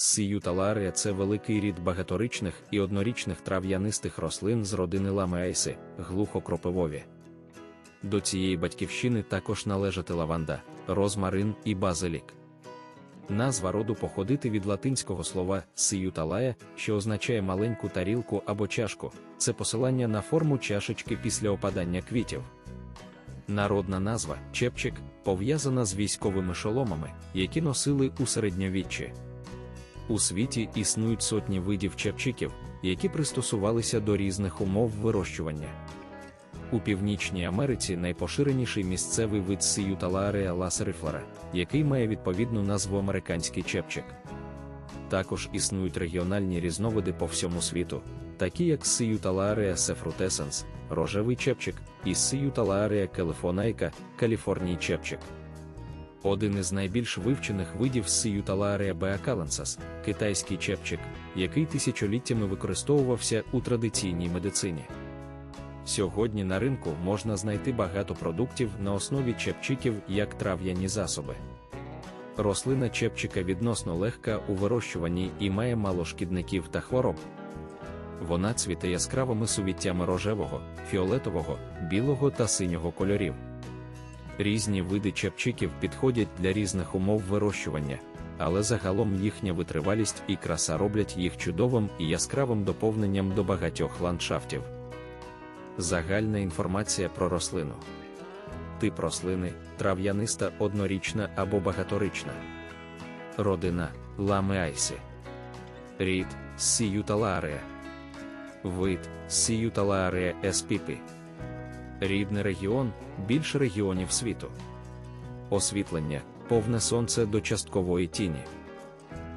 Сіюталарія це великий рід багаторічних і однорічних трав'янистих рослин з родини ламеайси, глухокропивові. До цієї батьківщини також належать лаванда, розмарин і базилік. Назва роду походити від латинського слова сиюталая, що означає маленьку тарілку або чашку, це посилання на форму чашечки після опадання квітів. Народна назва чепчик пов'язана з військовими шоломами, які носили у середньовіччі. У світі існують сотні видів чепчиків, які пристосувалися до різних умов вирощування. У Північній Америці найпоширеніший місцевий вид сиюталарія ласерифлара, який має відповідну назву американський чепчик. Також існують регіональні різновиди по всьому світу, такі як сиюталарія сефрутесенс, рожевий чепчик, і сиюталарія келефонайка, каліфорній чепчик. Один із найбільш вивчених видів сиюталарія беакаленсас – китайський чепчик, який тисячоліттями використовувався у традиційній медицині. Сьогодні на ринку можна знайти багато продуктів на основі чепчиків як трав'яні засоби. Рослина чепчика відносно легка у вирощуванні і має мало шкідників та хвороб. Вона цвіте яскравими сувіттями рожевого, фіолетового, білого та синього кольорів. Різні види чепчиків підходять для різних умов вирощування, але загалом їхня витривалість і краса роблять їх чудовим і яскравим доповненням до багатьох ландшафтів. Загальна інформація про рослину. Тип рослини трав'яниста однорічна або багаторічна. Родина ламеайсі. Рід сіюталарія. Вид сіюталарія еспіпі. Рідний регіон більше регіонів світу. Освітлення повне сонце до часткової тіні.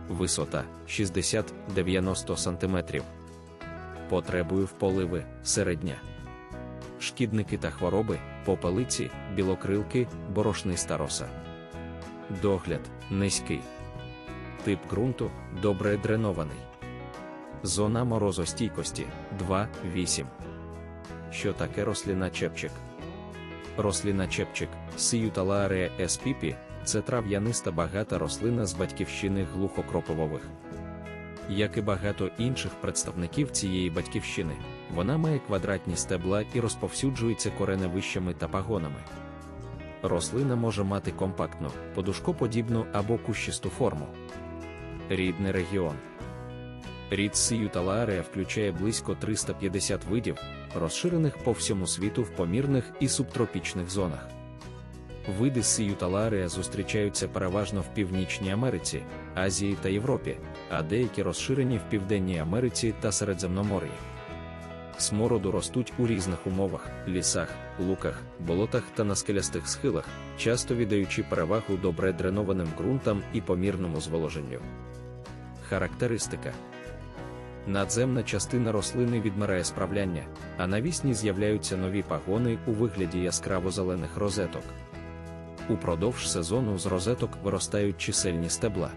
Висота 60-90 см. Потребою в поливи середня. Шкідники та хвороби, попелиці, білокрилки, борошниста роса. Догляд низький. Тип ґрунту добре дренований. Зона морозостійкості 2-8. Що таке рослина чепчик? Рослина чепчик Сіюталарія еспіпі це трав'яниста багата рослина з батьківщини глухокроповових. Як і багато інших представників цієї батьківщини, вона має квадратні стебла і розповсюджується кореневищами та пагонами. Рослина може мати компактну, подушкоподібну або кущисту форму. Рідний регіон. Рід сіюталарія включає близько 350 видів, розширених по всьому світу в помірних і субтропічних зонах. Види сіюталарія зустрічаються переважно в Північній Америці, Азії та Європі, а деякі розширені в Південній Америці та Середземномор'ї. Смороду ростуть у різних умовах лісах, луках, болотах та на скелястих схилах, часто віддаючи перевагу добре дренованим ґрунтам і помірному зволоженню. Характеристика Надземна частина рослини відмирає справляння, а навісні з'являються нові пагони у вигляді яскраво-зелених розеток. Упродовж сезону з розеток виростають чисельні стебла.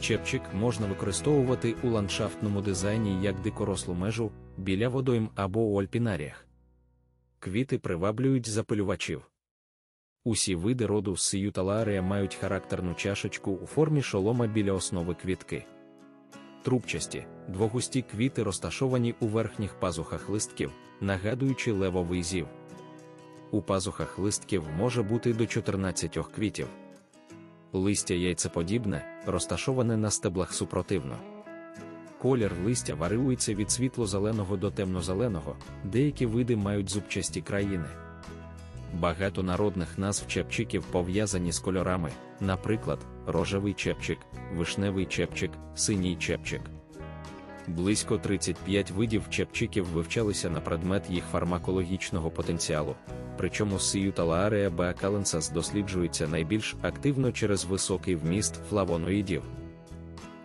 Чепчик можна використовувати у ландшафтному дизайні як дикорослу межу, біля водойм або у альпінаріях. Квіти приваблюють запилювачів. Усі види роду сиюталарія мають характерну чашечку у формі шолома біля основи квітки. Трубчасті, двогусті квіти розташовані у верхніх пазухах листків, нагадуючи левовий зів. У пазухах листків може бути до 14 квітів. Листя яйцеподібне, розташоване на стеблах супротивно. Колір листя варіюється від світло-зеленого до темно-зеленого, деякі види мають зубчасті країни. Багато народних назв чепчиків пов'язані з кольорами, наприклад, рожевий чепчик, вишневий чепчик, синій чепчик. Близько 35 видів чепчиків вивчалися на предмет їх фармакологічного потенціалу, причому сиюталаарія беакаленсас досліджується найбільш активно через високий вміст флавоноїдів.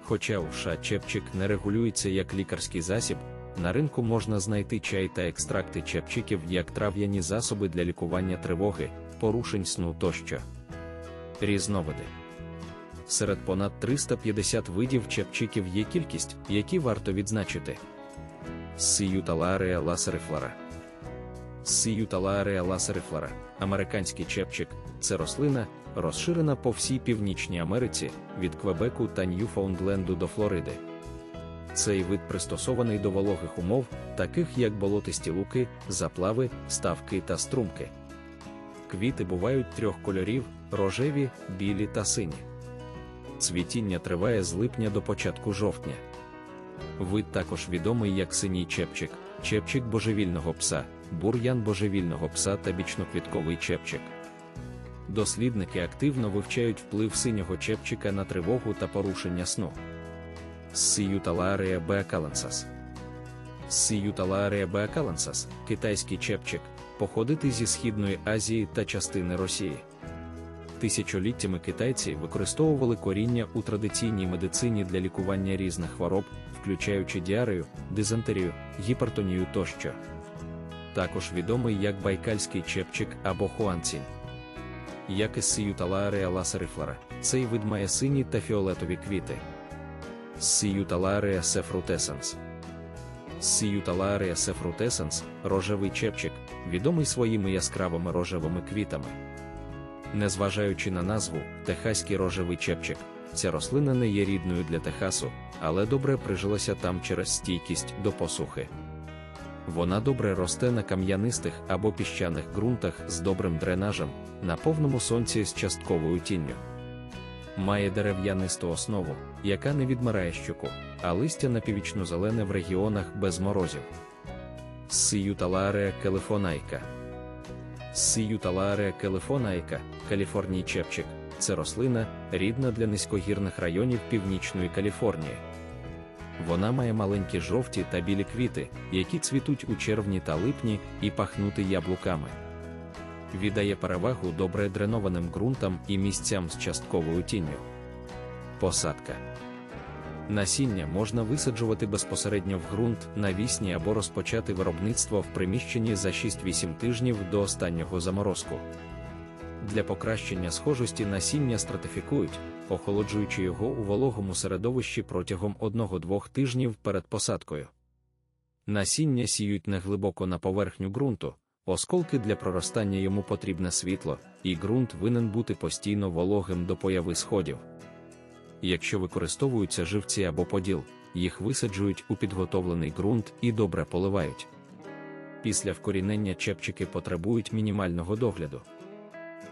Хоча у США чепчик не регулюється як лікарський засіб, на ринку можна знайти чай та екстракти чепчиків як трав'яні засоби для лікування тривоги, порушень сну тощо. Різновиди серед понад 350 видів чепчиків є кількість, які варто відзначити. Сіюталарія ласерифлара. Сіюталарія ласерифлара, американський чепчик це рослина, розширена по всій Північній Америці від Квебеку та Ньюфаундленду до Флориди. Цей вид пристосований до вологих умов, таких як болотисті луки, заплави, ставки та струмки. Квіти бувають трьох кольорів: рожеві, білі та сині. Цвітіння триває з липня до початку жовтня. Вид також відомий як синій чепчик, чепчик божевільного пса, бур'ян божевільного пса та бічноквітковий чепчик. Дослідники активно вивчають вплив синього чепчика на тривогу та порушення сну. Сіюталарія беакаленсас. Сіюталарія беакаленсас – китайський чепчик, походити зі Східної Азії та частини Росії. Тисячоліттями китайці використовували коріння у традиційній медицині для лікування різних хвороб, включаючи діарею, дизентерію, гіпертонію тощо. Також відомий як байкальський чепчик або хуанцінь. Як і сіюталарія ласерифлара, цей вид має сині та фіолетові квіти. Сіюталарія сефрутесенс. Сіюталарія сефрутесенс рожевий чепчик, відомий своїми яскравими рожевими квітами. Незважаючи на назву, техаський рожевий чепчик, ця рослина не є рідною для Техасу, але добре прижилася там через стійкість до посухи. Вона добре росте на кам'янистих або піщаних ґрунтах з добрим дренажем, на повному сонці з частковою тінню. Має дерев'янисту основу, яка не відмирає щуку, а листя напівічно-зелене в регіонах без морозів. Сіюталарія келефонайка. Сіюталарія келефонайка, каліфорній чепчик, це рослина, рідна для низькогірних районів Північної Каліфорнії. Вона має маленькі жовті та білі квіти, які цвітуть у червні та липні і пахнути яблуками. Віддає перевагу добре дренованим ґрунтам і місцям з частковою тінню. Посадка Насіння можна висаджувати безпосередньо в ґрунт навісні або розпочати виробництво в приміщенні за 6-8 тижнів до останнього заморозку. Для покращення схожості насіння стратифікують, охолоджуючи його у вологому середовищі протягом 1-2 тижнів перед посадкою. Насіння сіють неглибоко на поверхню ґрунту, осколки для проростання йому потрібне світло, і ґрунт винен бути постійно вологим до появи сходів. Якщо використовуються живці або поділ, їх висаджують у підготовлений ґрунт і добре поливають. Після вкорінення чепчики потребують мінімального догляду.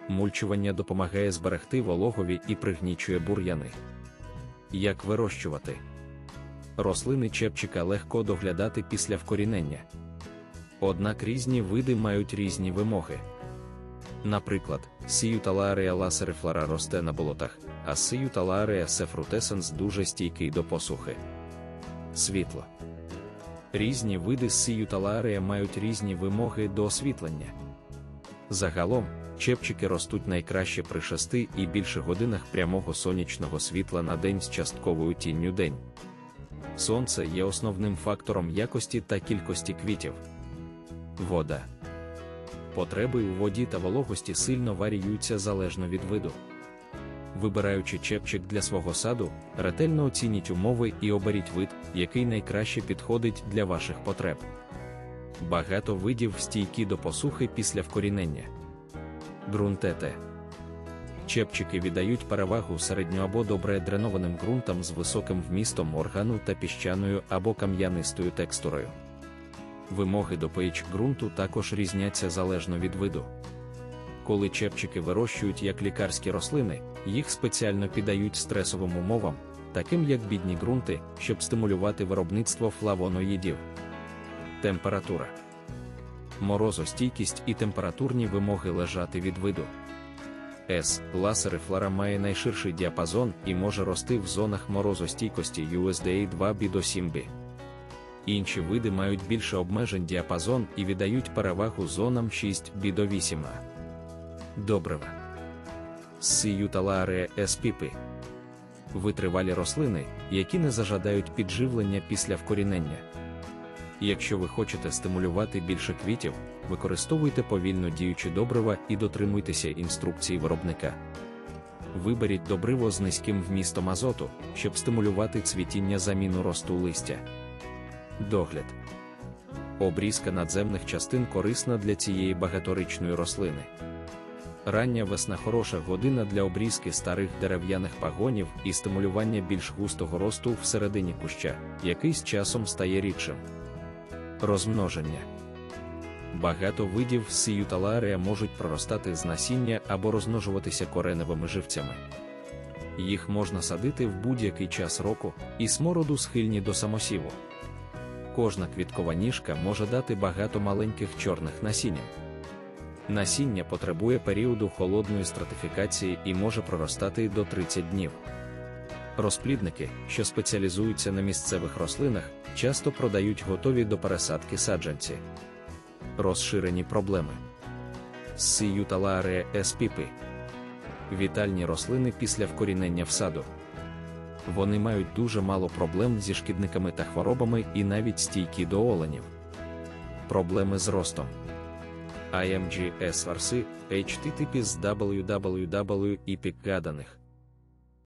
Мульчування допомагає зберегти вологові і пригнічує бур'яни. Як вирощувати? Рослини чепчика легко доглядати після вкорінення. Однак різні види мають різні вимоги. Наприклад, сіюталарія ласерифлара росте на болотах, а сіюталарія сефрутесенс дуже стійкий до посухи. Світло. Різні види сіюталарія мають різні вимоги до освітлення. Загалом, чепчики ростуть найкраще при 6 і більше годинах прямого сонячного світла на день з частковою тінню день. Сонце є основним фактором якості та кількості квітів. Вода. Потреби у воді та вологості сильно варіюються залежно від виду. Вибираючи чепчик для свого саду, ретельно оцініть умови і оберіть вид, який найкраще підходить для ваших потреб. Багато видів стійкі до посухи після вкорінення. Ґрунтете. Чепчики віддають перевагу середньо або добре дренованим ґрунтам з високим вмістом органу та піщаною або кам'янистою текстурою. Вимоги до pH ґрунту також різняться залежно від виду. Коли чепчики вирощують як лікарські рослини, їх спеціально піддають стресовим умовам, таким як бідні ґрунти, щоб стимулювати виробництво флавоноїдів. Температура. Морозостійкість і температурні вимоги лежати від виду. С. Ласерифлара має найширший діапазон і може рости в зонах морозостійкості USDA 2B до 7B. Інші види мають більше обмежень діапазон і віддають перевагу зонам 6B до 8A. Добрива. Сіюталарія еспіпи. Витривалі рослини, які не зажадають підживлення після вкорінення. Якщо ви хочете стимулювати більше квітів, використовуйте повільно діючі добрива і дотримуйтеся інструкцій виробника. Виберіть добриво з низьким вмістом азоту, щоб стимулювати цвітіння заміну росту листя. Догляд. Обрізка надземних частин корисна для цієї багаторічної рослини. Рання весна хороша година для обрізки старих дерев'яних пагонів і стимулювання більш густого росту всередині куща, який з часом стає рідшим. Розмноження Багато видів сіюталарія можуть проростати з насіння або розмножуватися кореневими живцями. Їх можна садити в будь-який час року, і смороду схильні до самосіву. Кожна квіткова ніжка може дати багато маленьких чорних насіння. Насіння потребує періоду холодної стратифікації і може проростати до 30 днів. Розплідники, що спеціалізуються на місцевих рослинах, часто продають готові до пересадки саджанці. Розширені проблеми. Сіюталарія еспіпи. Вітальні рослини після вкорінення в саду. Вони мають дуже мало проблем зі шкідниками та хворобами і навіть стійкі до оленів. Проблеми з ростом. IMG SRC, HTTP з www і пік гаданих.